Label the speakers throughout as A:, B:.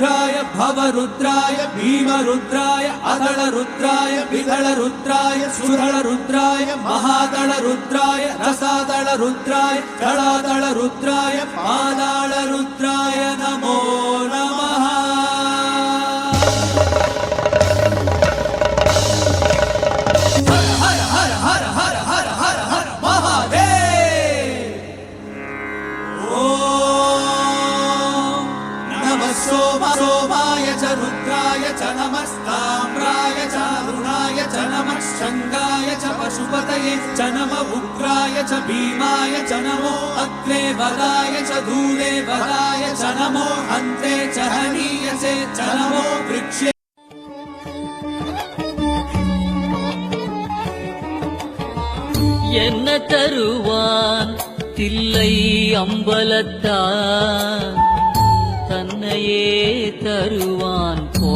A: रुद्राय भवरुद्राय भीमरुद्राय अदलरुद्राय विदलरुद्राय सुदलरुद्राय महादलरुद्राय रसादलरुद्राय कलादलरुद्राय पादालरुद्राय नमो नमः नमस्ताम्राय च अरुणाय च नमः शङ्गाय च पशुपतये च नम उग्राय च भीमाय च नमो अग्रे वदाय च दूरे वदाय च नमो हन्त्रे च हनीयसे च नमो वृक्षे
B: என்ன தருவான் தில்லை அம்பலத்தான் தன்னையே தருவான்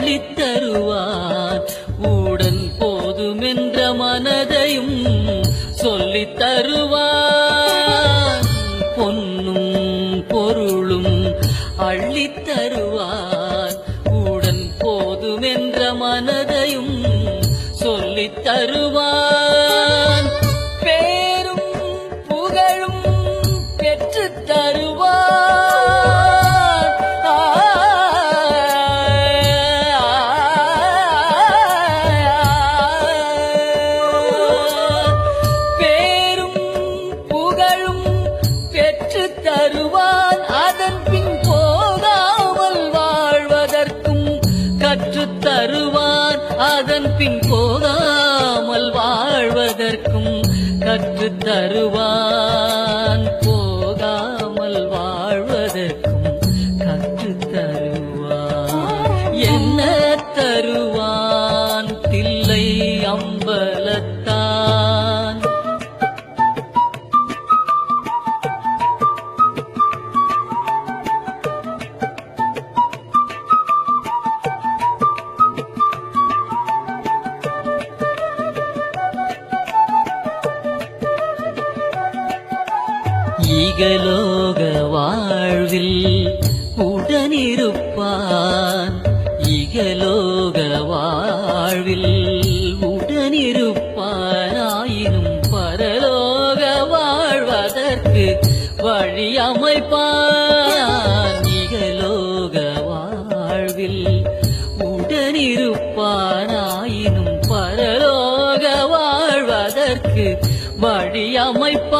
B: அள்ளித் உடன் போதுமென்ற மனதையும் சொல்லித் தருவார் பொன்னும் பொருளும் அள்ளித்தருவார். உடன் போதுமென்ற மனதையும் சொல்லித் தருவான் பின் போகாமல் வாழ்வதற்கும் கற்றுத் தருவார். இகலோக வாழ்வில் உடனிருப்பான் இகலோக வாழ்வில் உடனிருப்பானாயினும் பரலோக வாழ்வதற்கு வழி அமைப்பான் இகலோக வாழ்வில் உடனிருப்பானாயினும் பரலோக வாழ்வதற்கு வழி அமைப்பான்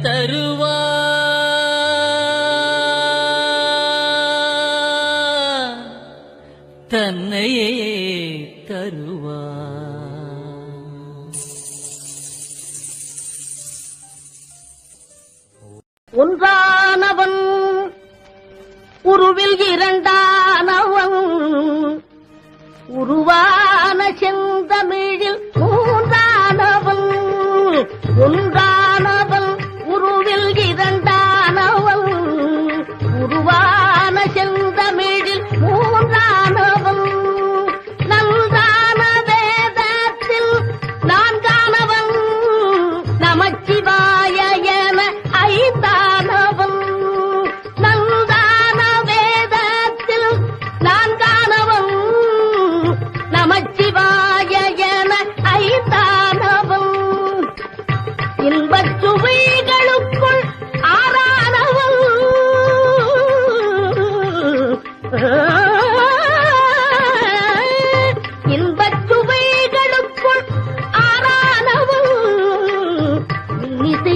B: தருவா தன்னையே தருவா
C: ஒன்றானவன் உருவில் இரண்டானவன் உருவான செந்தமிழில் மூன்றானவன். ஒன்றான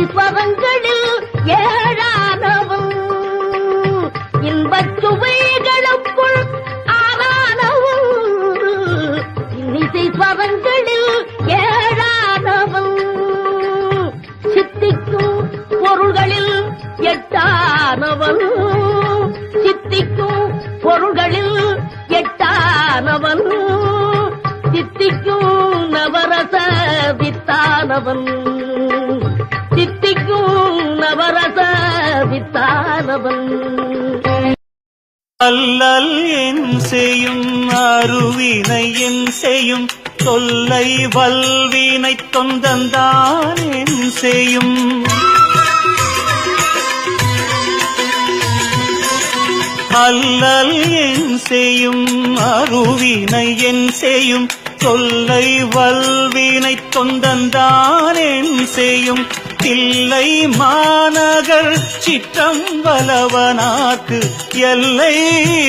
C: இன்பவங்களில் ஸ்வரங்களில் இன்பச் சுவைகளுக்குள் ஆறானவன் இன்னிசை ஸ்வரங்களில் ஏழானவன் சித்திக்கும் பொருள்களில் எட்டானவன். சித்திக்கும் பொருள்களில் எட்டானவன். சித்திக்கும் நவரச வித்தானவன்.
D: அல்லல் என் செய்யும் அருவினை என் செய்யும் தொல்லை வல்வினை தொந்தந்தான் என் செய்யும். அல்லல் என் செய்யும் அருவினை என் செய்யும் தொல்லை வல்வினை தொந்தந்தான் என் செய்யும். தில்லை மாநகர் சிற்றம்பலவனாக்கு எல்லை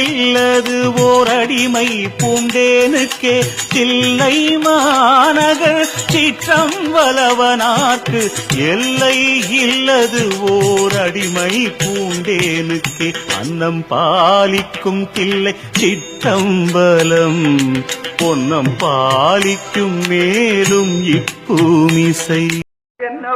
D: இல்லது ஓரடிமை பூண்டேனுக்கே தில்லை மாநகர் சிற்றம்பலவனாக்கு எல்லை இல்லது ஓரடிமை பூண்டேனுக்கே அன்னம் பாலிக்கும் தில்லை சிற்றம்பலம் பொன்னம் பாலிக்கும் மேலும் இப்பூமிசை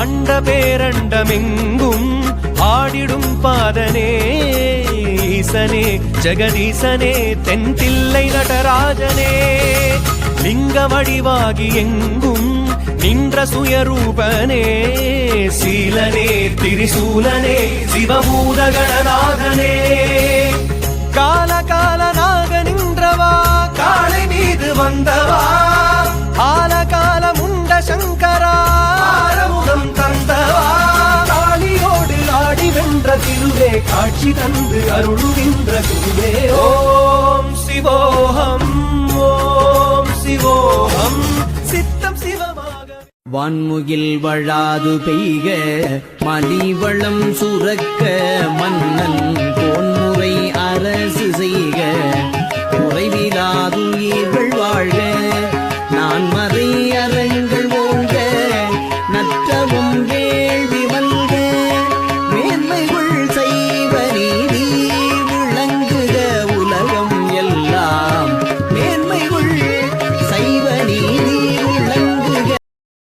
E: அண்ட பேரண்டமெங்கும் ஆடிடும் பாதனே ஈசனே ஜெகதீசனே தென்தில்லை நடராஜனே. லிங்க வடிவாகி எங்கும் நின்ற சுயரூபனே சீலனே திரிசூலனே சிவபூத கணநாதனே கால காலனாக நின்றவா காளை மீது வந்தா காட்சி தந்து அருள்கின்ற குருவே. ஓம் சிவோகம் ஓம் சிவோகம் சித்தம் சிவமாக.
F: வான்முகில் வழாது பெய்க மதிவளம் சுரக்க மன்னன் போன்முறை அரசு செய்க. குறைவிலாது